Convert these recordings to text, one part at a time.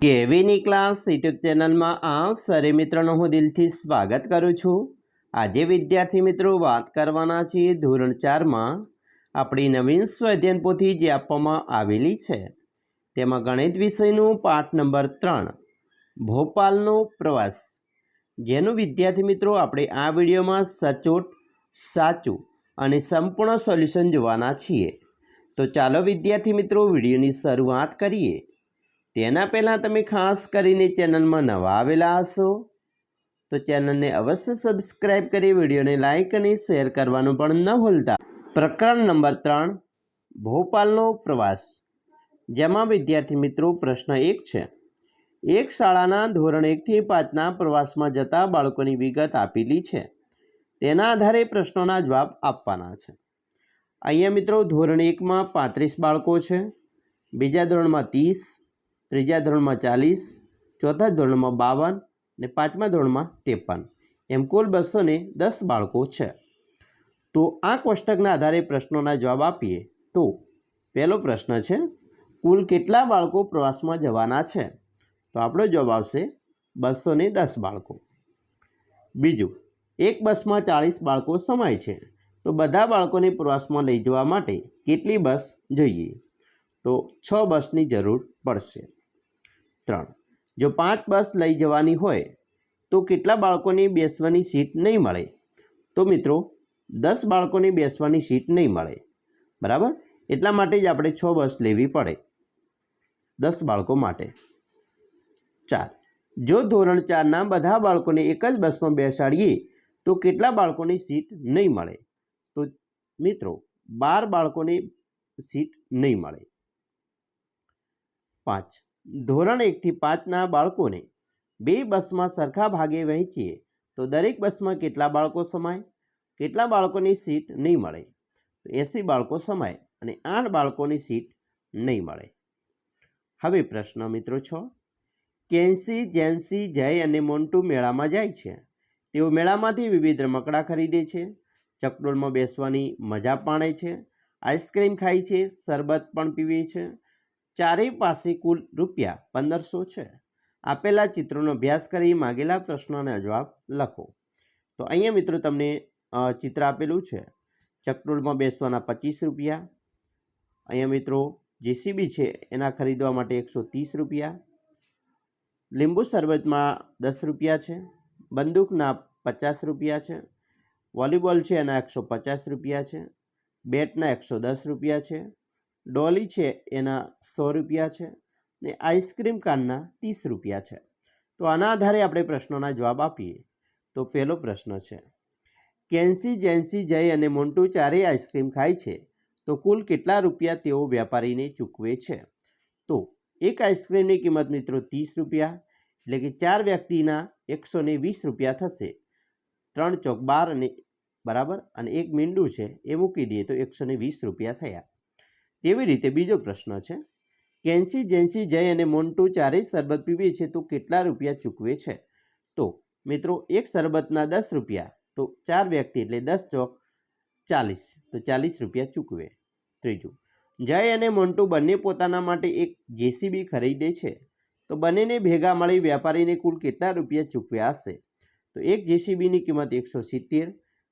કેવીની class YouTube ચેનલમાં આ સરે મિત્રોનું હું દિલથી સ્વાગત કરું છું. આજે વિદ્યાર્થી મિત્રો વાત કરવાના છીએ ધોરણ ચારમાં આપણી નવીન સ્વાધ્યાયન પોથી જે આપવામાં આવેલી છે. તેમાં ગણિત વિષયનું પાઠ નંબર ત્રણ, ભોપાલનો પ્રવાસ. જેનું વિદ્યાર્થી મિત્રો આપણે આ વિડીયોમાં સચોટ, સાચું અને સંપૂર્ણ સોલ્યુશન જોવાના છીએ. તો ચાલો વિદ્યાર્થી મિત્રો વિડીયોની શરૂઆત કરીએ. તેના પહેલાં તમે ખાસ કરીને ચેનલમાં નવા આવેલા હશો, તો ચેનલને અવશ્ય સબસ્ક્રાઈબ કરી વિડીયોને લાઇક અને શેર કરવાનું પણ ન ભૂલતા. પ્રકરણ નંબર ત્રણ, ભોપાલનો પ્રવાસ. જેમાં વિદ્યાર્થી મિત્રો પ્રશ્ન એક છે. એક શાળાના ધોરણ એકથી પાંચના પ્રવાસમાં જતા બાળકોની વિગત આપેલી છે. તેના આધારે પ્રશ્નોના જવાબ આપવાના છે. અહીંયા મિત્રો ધોરણ એકમાં પાંત્રીસ બાળકો છે, બીજા ધોરણમાં ત્રીસ ત્રીજા ધોરણમાં ચાલીસ, ચોથા ધોરણમાં બાવન ને પાંચમા ધોરણમાં ત્રેપન. એમ કુલ બસો દસ બાળકો છે. તો આ કોષ્ટકના આધારે પ્રશ્નોના જવાબ આપીએ. તો પહેલો પ્રશ્ન છે, કુલ કેટલા બાળકો પ્રવાસમાં જવાના છે? તો આપણો જવાબ આવશે, બસો દસ બાળકો. બીજું, એક બસમાં ચાળીસ બાળકો સમાય છે. તો બધા બાળકોને પ્રવાસમાં લઈ જવા માટે કેટલી બસ જોઈએ? તો છ બસની જરૂર પડશે. ત્રણ. જો પાંચ બસ લઈ જવાની હોય, તો કેટલા બાળકોને બેસવાની સીટ નહીં મળે? તો મિત્રો, દસ બાળકોને બેસવાની સીટ નહીં મળે. બરાબર? એટલા માટે જ આપણે છ બસ લેવી પડે. દસ બાળકો માટે. ચાર. જો ધોરણ ચારના બધા બાળકોને એક જ બસમાં બેસાડીએ, તો કેટલા બાળકોની સીટ નહીં મળે? તો મિત્રો, બાર બાળકોની સીટ નહીં મળે. પાંચ. ધોરણ એકથી પાંચના બાળકોને બે બસમાં સરખા ભાગે વહેંચીએ તો દરેક બસમાં કેટલા બાળકો સમાય? કેટલા બાળકોની સીટ નહીં મળે? તો એંસી બાળકો સમાય અને આઠ બાળકોની સીટ નહીં મળે. હવે પ્રશ્ન મિત્રો છો. કેન્સી, જેન્સી, જય અને મોન્ટુ મેળામાં જાય છે. તેઓ મેળામાંથી વિવિધ રમકડા ખરીદે છે, ચકડોળમાં બેસવાની મજા પાણે છે, આઈસ્ક્રીમ ખાય છે, શરબત પણ પીવે છે ચારેય પાસે કુલ રૂપિયા પંદરસો છે. આપેલા ચિત્રોનો અભ્યાસ કરી માગેલા પ્રશ્નોના જવાબ લખો. તો અહીંયા મિત્રો તમને ચિત્ર આપેલું છે. ચકડોળમાં બેસવાના પચીસ રૂપિયા. અહીંયા મિત્રો જેસીબી છે એના ખરીદવા માટે એકસો ત્રીસ રૂપિયા. લીંબુ શરબતમાં દસ રૂપિયા છે. બંદૂકના પચાસ રૂપિયા છે. વોલીબોલ છે એના એકસો પચાસ રૂપિયા છે. બેટના એકસો દસ રૂપિયા છે. ડોલી છે, એના સો રૂપિયા છે ને આઈસ્ક્રીમ કાનના ત્રીસ રૂપિયા છે. તો આના આધારે આપણે પ્રશ્નોના જવાબ આપીએ. તો પહેલો પ્રશ્ન છે, કેન્સી, જેન્સી, જય અને મોન્ટુ ચારેય આઈસ્ક્રીમ ખાય છે, તો કુલ કેટલા રૂપિયા તેઓ વેપારીને ચૂકવે છે? તો એક આઈસ્ક્રીમની કિંમત મિત્રો ત્રીસ રૂપિયા, એટલે કે ચાર વ્યક્તિના એકસો ને વીસ રૂપિયા થશે. ત્રણ ચોક બાર અને, બરાબર? અને એક મીંડું છે, એ મૂકી દઈએ તો એકસો વીસ રૂપિયા થયા. તેવી રીતે? બીજો પ્રશ્ન છે, કેન્સી, જેન્સી, જય અને મોન્ટુ ચારેય શરબત પીવે છે તો કેટલા રૂપિયા ચૂકવે છે? તો મિત્રો, એક શરબતના દસ રૂપિયા, તો ચાર વ્યક્તિ એટલે દસ ચોક ચાલીસ, તો ચાલીસ રૂપિયા ચૂકવે. ત્રીજું, જય અને મોન્ટુ બંને પોતાના માટે એક જેસીબી ખરીદે છે, તો બંનેને ભેગા મળી વેપારીને કુલ કેટલા રૂપિયા ચૂકવ્યા હશે? તો એક જેસીબીની કિંમત એકસો સિત્તેર,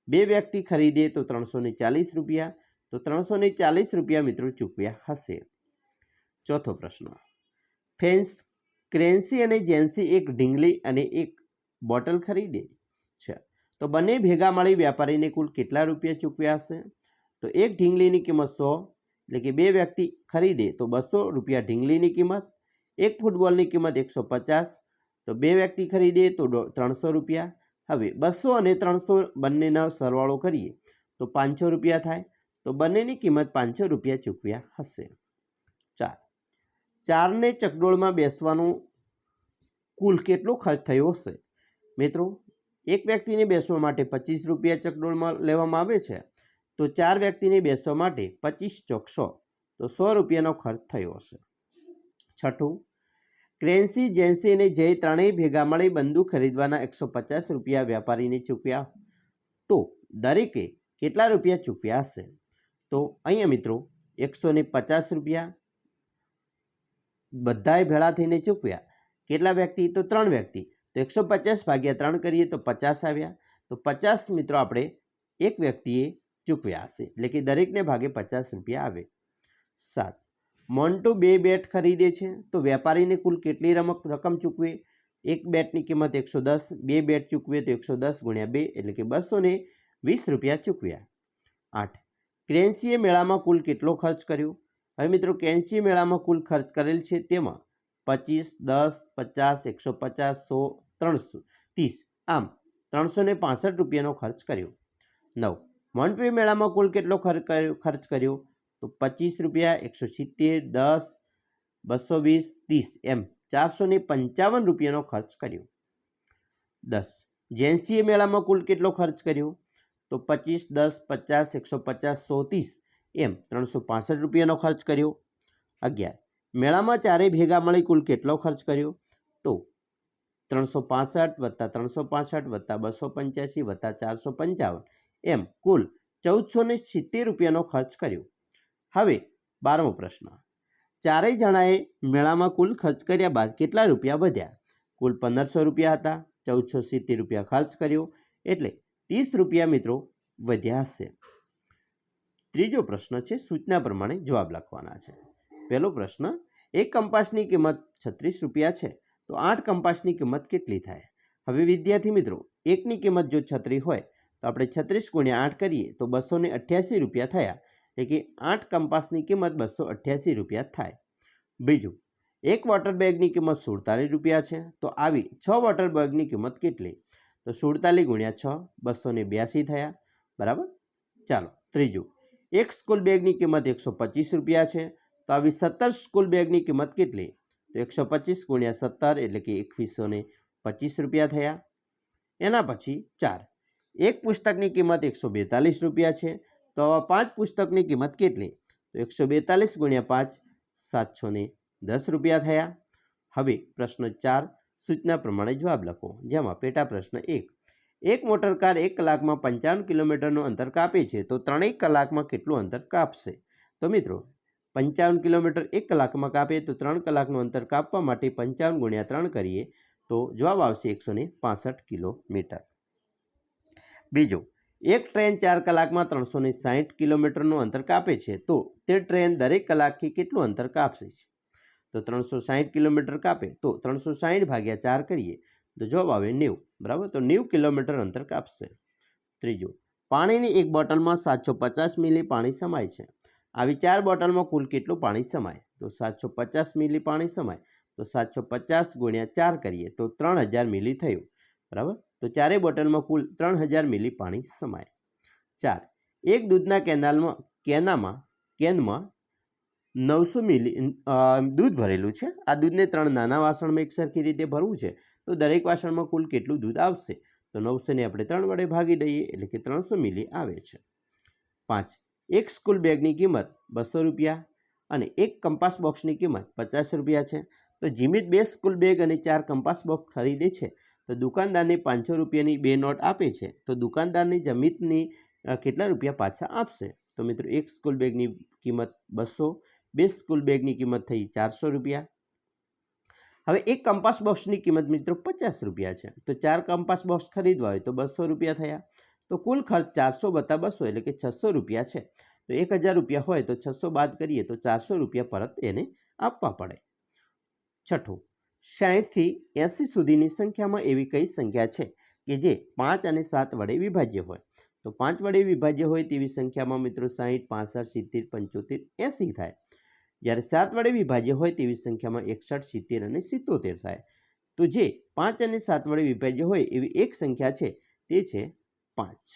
બે વ્યક્તિ ખરીદે તો ત્રણસો ચાલીસ રૂપિયા તો ત્રણસો ને ચાલીસ રૂપિયા મિત્રો ચૂકવ્યા હશે. ચોથો પ્રશ્ન. ફેન્સ, ક્રેન્સી અને જેન્સી એક ઢીંગલી અને એક બોટલ ખરીદે છે. તો બંને ભેગા મળી વેપારીને કુલ કેટલા રૂપિયા ચૂકવ્યા હશે? તો એક ઢીંગલીની કિંમત સો, એટલે કે બે વ્યક્તિ ખરીદે તો બસો રૂપિયા ઢીંગલીની કિંમત, એક ફૂટબોલની કિંમત એકસો પચાસ, તો બે વ્યક્તિ ખરીદે તો ત્રણસો રૂપિયા. હવે બસો અને ત્રણસો બંનેનો સરવાળો કરીએ તો પાંચસો રૂપિયા થાય. તો બંનેની કિંમત પાંચસો રૂપિયા ચૂકવ્યા હશે. ચાર. ચારને ચકડોળમાં બેસવાનું કુલ કેટલો ખર્ચ થયો હશે? મિત્રો, એક વ્યક્તિને બેસવા માટે પચીસ રૂપિયા ચકડોળમાં લેવામાં આવે છે, તો ચાર વ્યક્તિને બેસવા માટે પચીસ ચોકસો, તો સો રૂપિયાનો ખર્ચ થયો હશે. છઠ્ઠું. ક્રેન્સી, જેન્સી અને જય ત્રણેય ભેગા મળી બંદૂક ખરીદવાના એકસો પચાસ રૂપિયા વેપારીને ચૂક્યા તો દરેકે કેટલા રૂપિયા ચૂક્યા હશે? તો અહીંયા મિત્રો એકસો ને પચાસ રૂપિયા બધાએ ભેળા થઈને ચૂકવ્યા. કેટલા વ્યક્તિ? તો ત્રણ વ્યક્તિ. તો એકસો પચાસ ભાગ્યા ત્રણ કરીએ તો પચાસ આવ્યા. તો પચાસ મિત્રો આપણે એક વ્યક્તિએ ચૂકવ્યા હશે. એટલે કે દરેકને ભાગે પચાસ રૂપિયા આવે. સાત. મોન્ટુ બે બેટ ખરીદે છે. તો વેપારીને કુલ કેટલી રમક રકમ ચૂકવે? એક બેટની કિંમત એકસો દસ, બે બેટ ચૂકવે તો એકસો દસ ગુણ્યા બે, એટલે કે બસો વીસ રૂપિયા ચૂકવ્યા. આઠ. ક્રેન્સીએ મેળામાં કુલ કેટલો ખર્ચ કર્યો? હવે મિત્રો, કેન્સીએ મેળામાં કુલ ખર્ચ કરેલ છે તેમાં પચીસ, દસ, પચાસ, એકસો પચાસ, સો, ત્રણસો, ત્રીસ, આમ ત્રણસો ને પાસઠ રૂપિયાનો ખર્ચ કર્યો. નવ મોન્ટવે મેળામાં કુલ કેટલો ખર્ચ કર્યો? તો પચીસ રૂપિયા, એકસો સિત્તેર, દસ, બસો વીસ, ત્રીસ, એમ ચારસો ને પંચાવન રૂપિયાનો ખર્ચ કર્યો. દસ, જેન્સીએ મેળામાં કુલ કેટલો ખર્ચ કર્યો? તો પચીસ, દસ, પચાસ, એકસો પચાસ, સો ત્રીસ એમ ત્રણસો પાસઠ રૂપિયાનો ખર્ચ કર્યો. અગિયાર, મેળામાં ચારેય ભેગા મળી કુલ કેટલો ખર્ચ કર્યો? તો ત્રણસો પાસઠ વત્તા ત્રણસો પાસઠ વત્તા બસો પંચ્યાસી વત્તા ચારસો પંચાવન એમ કુલ ચૌદસો ને સિત્તેર રૂપિયાનો ખર્ચ કર્યો. હવે બારમો પ્રશ્ન. ચારેય જણાએ મેળામાં કુલ ખર્ચ કર્યા બાદ કેટલા રૂપિયા વધ્યા? કુલ પંદરસો રૂપિયા હતા. ચૌદસો સિત્તેર રૂપિયા ખર્ચ કર્યો. એટલે ત્રીસ રૂપિયા મિત્રો વધ્યા હશે ત્રીજો પ્રશ્ન છે, સૂચના પ્રમાણે જવાબ લખવાના છે. પહેલો પ્રશ્ન, એક કંપાસની કિંમત છત્રીસ રૂપિયા છે, તો આઠ કંપાસની કિંમત કેટલી થાય? હવે વિદ્યાર્થી મિત્રો, એકની કિંમત જો છત્રી હોય, તો આપણે છત્રીસ ગુણ્યા આઠ કરીએ, તો બસો ને અઠ્યાસી રૂપિયા થયા. એટલે કે આઠ કંપાસની કિંમત બસો અઠ્યાસી રૂપિયા થાય. બીજું, એક વોટર બેગની કિંમત સુડતાલીસ રૂપિયા છે, તો આવી છ વોટર બેગની કિંમત કેટલી? તો સુડતાલીસ ગુણ્યા છ, બસો ને બ્યાસી થયા. બરાબર? ચાલો, ત્રીજું. એક સ્કૂલ બેગની કિંમત એકસો પચીસ રૂપિયા છે. તો આવી સત્તર સ્કૂલ બેગની કિંમત કેટલી? તો એકસો પચીસ ગુણ્યા સત્તર એટલે કે એકવીસો ને પચીસ રૂપિયા થયા. એના પછી ચાર. એક પુસ્તકની કિંમત એકસો બેતાલીસ રૂપિયા છે. તો આવા પાંચ પુસ્તકની કિંમત કેટલી? તો એકસો બેતાલીસ ગુણ્યા પાંચ, સાતસો ને દસ રૂપિયા થયા. હવે પ્રશ્ન ચાર. સૂચના પ્રમાણે જવાબ લખો. જેમાં પેટા પ્રશ્ન એક એક મોટર કાર એક કલાકમાં પંચાવન કિલોમીટરનું અંતર કાપે છે, તો ત્રણેક કલાકમાં કેટલું અંતર કાપશે? તો મિત્રો, પંચાવન કિલોમીટર એક કલાકમાં કાપે, તો ત્રણ કલાકનું અંતર કાપવા માટે પંચાવન ગુણ્યા ત્રણ કરીએ, તો જવાબ આવશે એકસો ને પાસઠ કિલોમીટર. બીજો, એક ટ્રેન ચાર કલાકમાં ત્રણસો ને સાહીઠ કિલોમીટરનું અંતર કાપે છે, તો તે ટ્રેન દરેક કલાકથી કેટલું અંતર કાપશે? તો ત્રણસો સાહીઠ કિલોમીટર કાપે તો ત્રણસો સાહીઠ ભાગ્યા ચાર કરીએ તો જવાબ આવે નેવું, બરાબર? તો નેવું કિલોમીટર અંતર કાપશે. ત્રીજું, પાણીની એક બોટલમાં સાતસો પચાસ મિલી પાણી સમાય છે. આવી ચાર બોટલમાં કુલ કેટલું પાણી સમાય? તો સાતસો પચાસ મિલી પાણી સમાય. તો સાતસો પચાસ ગુણ્યા ચાર કરીએ તો ત્રણ હજાર મિલી થયું, બરાબર? તો ચારેય બોટલમાં કુલ ત્રણ હજાર મિલી પાણી સમાય. ચાર, એક દૂધના કેનાલમાં, કેનામાં, કેનમાં નવસો મિલી દૂધ ભરેલું છે. આ દૂધને ત્રણ નાના વાસણમાં એકસરખી રીતે ભરવું છે. તો દરેક વાસણમાં કુલ કેટલું દૂધ આવશે? તો નવસોને આપણે ત્રણ વડે ભાગી દઈએ એટલે કે ત્રણસો મિલી આવે છે. પાંચ, એક સ્કૂલ બેગની કિંમત બસો રૂપિયા અને એક કંપાસ બોક્સની કિંમત પચાસ રૂપિયા છે. તો જીમિત બે સ્કૂલ બેગ અને ચાર કંપાસ બોક્સ ખરીદે છે. તો દુકાનદારને પાંચસો રૂપિયાની બે નોટ આપે છે. તો દુકાનદારની જમીતની કેટલા રૂપિયા પાછા આપશે? તો મિત્રો, એક સ્કૂલ બેગની કિંમત બસો બે સ્કૂલ બેગની કિંમત થઈ ચારસો રૂપિયા. હવે એક કંપાસ બોક્સની કિંમત મિત્રો પચાસ રૂપિયા છે. તો ચાર કંપાસ બોક્સ ખરીદવા હોય તો બસો રૂપિયા થયા. તો કુલ ખર્ચ ચારસો વત્તા બસો એટલે કે છસો રૂપિયા છે. તો એક હજાર રૂપિયા હોય તો છસો બાદ કરીએ તો ચારસો રૂપિયા પરત એને આપવા પડે. છઠ્ઠું સાહીઠથી એંસી સુધીની સંખ્યામાં એવી કઈ સંખ્યા છે કે જે પાંચ અને સાત વડે વિભાજ્ય હોય? તો પાંચ વડે વિભાજ્ય હોય તેવી સંખ્યામાં મિત્રો સાહીઠ, પાસઠ, સિત્તેર, પંચોતેર, એંસી થાય. જ્યારે સાત વડે વિભાજ્ય હોય તેવી સંખ્યામાં એકસઠ, સિત્તેર અને સિત્તોતેર થાય. તો જે પાંચ અને સાત વડે વિભાજ્ય હોય એવી એક સંખ્યા છે, તે છે પાંચ.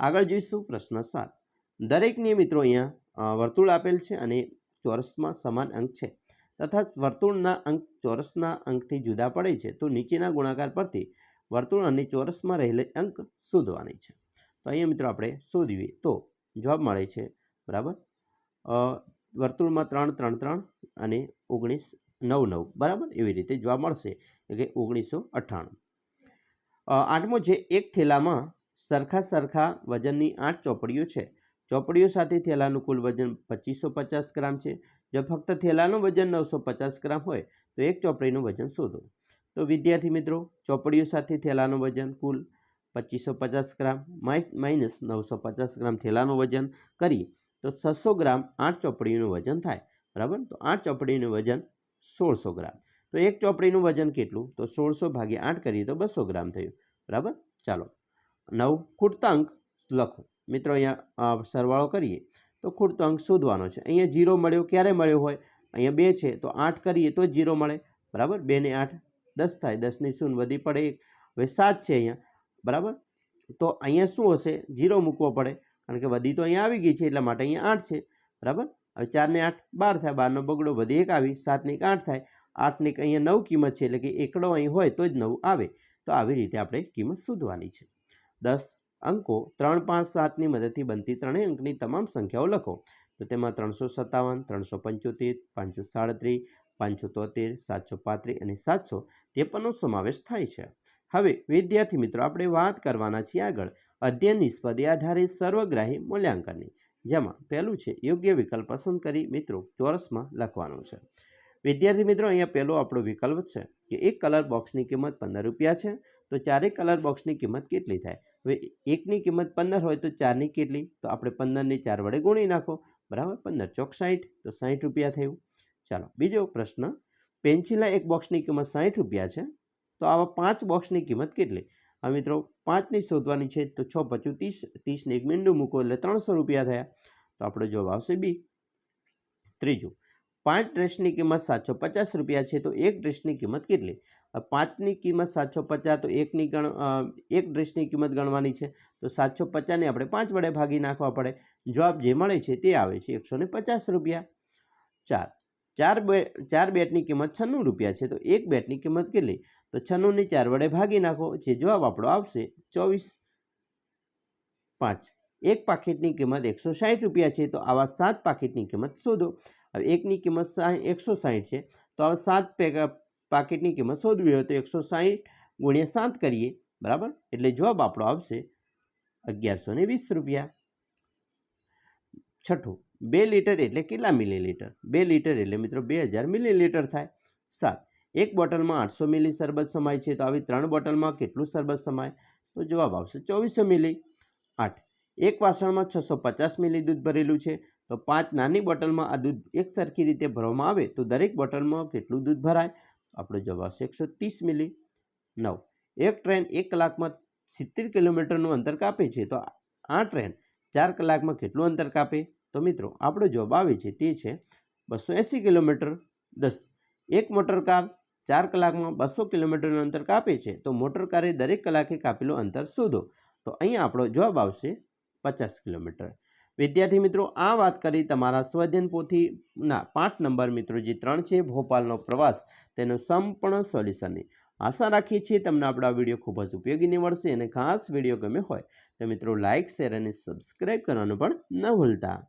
આગળ જોઈશું પ્રશ્ન સાત. દરેકને મિત્રો અહીંયા વર્તુળ આપેલ છે અને ચોરસમાં સમાન અંક છે. તથા વર્તુળના અંક ચોરસના અંકથી જુદા પડે છે, તો નીચેના ગુણાકાર પરથી વર્તુળ અને ચોરસમાં રહેલે અંક શોધવાની છે. તો અહીંયા મિત્રો આપણે શોધીએ તો જવાબ મળે છે, બરાબર? વર્તુળમાં ત્રણ ત્રણ ત્રણ અને ઓગણીસ, નવ નવ. બરાબર? એવી રીતે જોવા મળશે કે ઓગણીસો અઠ્ઠાણું. આઠમો છે, એક થેલામાં સરખા સરખા વજનની આઠ ચોપડીઓ છે. ચોપડીઓ સાથે થેલાનું કુલ વજન પચીસો પચાસ ગ્રામ છે. જો ફક્ત થેલાનું વજન નવસો પચાસ ગ્રામ હોય, તો એક ચોપડીનું વજન શોધો. તો વિદ્યાર્થી મિત્રો, ચોપડીઓ સાથે થેલાનું વજન કુલ પચીસો પચાસ ગ્રામ, માઇ- માઇનસ નવસો પચાસ ગ્રામ થેલાનું વજન કરીએ તો છસો ગ્રામ આઠ ચોપડીનું વજન થાય, બરાબર? તો આઠ ચોપડીનું વજન સોળસો ગ્રામ. તો એક ચોપડીનું વજન કેટલું? તો સોળસો ભાગ્યા આઠ કરીએ તો બસો ગ્રામ થયું, બરાબર? ચાલો, નવ ખૂટતા અંક લખો. મિત્રો અહીંયા સરવાળો કરીએ. તો ખૂટતો અંક શોધવાનો છે. અહીંયા જીરો મળ્યો ક્યારે મળ્યો હોય? અહીંયા બે છે. તો આઠ કરીએ તો જીરો મળે, બરાબર? બેને આઠ દસ થાય. દસની શૂન્ય વધી પડે એક. હવે સાત છે અહીંયા, બરાબર? તો અહીંયા શું હશે? જીરો મૂકવો પડે. કારણ કે વધી તો અહીંયા આવી ગઈ છે, એટલા માટે અહીંયા આઠ છે. બરાબર? હવે ચારને આઠ બાર થાય, બારનો બગડો વધી એક આવી, સાતને એક આઠ થાય. આઠની અહીંયા નવ કિંમત છે, એટલે કે એકડો અહીં હોય તો જ નવ આવે. તો આવી રીતે આપણે કિંમત શોધવાની છે. દસ અંકો, ત્રણ પાંચ સાતની મદદથી બનતી ત્રણેય અંકની તમામ સંખ્યાઓ લખો. તો તેમાં ત્રણસો સત્તાવન, ત્રણસો પંચોતેર, પાંચસો સાડત્રીસ, પાંચસો તોતેર, સાતસો પાંત્રીસ અને સાતસો ત્રેપનનો સમાવેશ થાય છે. હવે વિદ્યાર્થી મિત્રો, આપણે વાત કરવાના છીએ આગળ. અધ્યયન નિષ્પદે આધારિત સર્વગ્રાહી મૂલ્યાંકનની. જેમાં પહેલું છે, યોગ્ય વિકલ્પ પસંદ કરી મિત્રો ચોરસમાં લખવાનું છે. વિદ્યાર્થી મિત્રો, અહીંયા પહેલો આપણો વિકલ્પ છે કે એક કલર બોક્સની કિંમત પંદર રૂપિયા છે. તો ચારેક કલર બોક્સની કિંમત કેટલી થાય? હવે એકની કિંમત પંદર હોય તો ચારની કેટલી? તો આપણે પંદરની ચાર વડે ગુણી નાખો. બરાબર? પંદર ચોક સાઠ તો સાઠ રૂપિયા થયું. ચાલો, બીજો પ્રશ્ન. પેન્સિલના એક બોક્સની કિંમત સાઠ રૂપિયા છે. તો આવા પાંચ બોક્સની કિંમત કેટલી? હવે મિત્રો, પાંચની શોધવાની છે તો છ પચું ત્રીસ ત્રીસને એક મીંડું મૂકો એટલે ત્રણસો રૂપિયા થયા. તો આપણો જવાબ આવશે બી. ત્રીજું, પાંચ ડ્રેસની કિંમત સાતસો પચાસ રૂપિયા છે તો એક ડ્રેસની કિંમત કેટલી? પાંચની કિંમત સાતસો પચાસ તો એકની ગણ એક ડ્રેસની કિંમત ગણવાની છે. તો સાતસો પચાસને આપણે પાંચ વડે ભાગી નાખવા પડે. જવાબ જે મળે છે તે આવે છે એકસો ને પચાસ રૂપિયા. ચાર ચાર બે, ચાર બેટની કિંમત છન્નું રૂપિયા છે તો એક બેટની કિંમત કેટલી? તો છન્નુંને ચાર વડે ભાગી નાખો, જે જવાબ આપણો આવશે ચોવીસ. પાંચ. એક પાકીટની કિંમત એકસો સાઠ રૂપિયા છે, તો આવા સાત પાકીટની કિંમત શોધો. હવે એકની કિંમત એકસો સાઠ છે, તો આવા સાત પેક પાકીટની કિંમત શોધવી હોય તો એકસો સાહીઠ ગુણ્યા સાત કરીએ, બરાબર? એટલે જવાબ આપણો આવશે અગિયારસો ને વીસ રૂપિયા. છઠ્ઠું, બે લીટર એટલે કેટલા મિલીલીટર? બે લીટર એટલે મિત્રો બે હજાર મિલીલીટર થાય. સાત. એક બોટલમાં આઠસો મિલી શરબત સમાય છે, તો આવી ત્રણ બોટલમાં કેટલું શરબત સમાય? તો જવાબ આવશે ચોવીસો મિલી. આઠ, એક વાસણમાં છસો પચાસ મિલી દૂધ ભરેલું છે, તો પાંચ નાની બોટલમાં આ દૂધ એક સરખી રીતે ભરવામાં આવે, તો દરેક બોટલમાં કેટલું દૂધ ભરાય? આપણો જવાબ આવશે એકસો ત્રીસ મિલી. નવ, એક ટ્રેન એક કલાકમાં સિત્તેર કિલોમીટરનું અંતર કાપે છે, તો આ ટ્રેન ચાર કલાકમાં કેટલું અંતર કાપે? તો મિત્રો, આપણો જવાબ આવે છે તે છે બસો એંસી કિલોમીટર દસ. એક મોટર કાર ચાર કલાકમાં બસો કિલોમીટરનું અંતર કાપે છે, તો મોટર કારે દરેક કલાકે કાપેલું અંતર શોધો. તો અહીંયા આપણો જવાબ આવશે પચાસ કિલોમીટર. વિદ્યાર્થી મિત્રો, આ વાત કરી તમારા સ્વધ્યન પોથીના પાંચ નંબર મિત્રો, જે ત્રણ છે, ભોપાલનો પ્રવાસ, તેનું સંપૂર્ણ સોલ્યુશન. આશા રાખીએ છીએ તમને આપણો વીડિયો ખૂબ જ ઉપયોગી નીવડશે અને ખાસ વીડિયો ગમે હોય તો મિત્રો લાઇક શેર અને સબસ્ક્રાઈબ કરવાનું પણ ન ભૂલતા.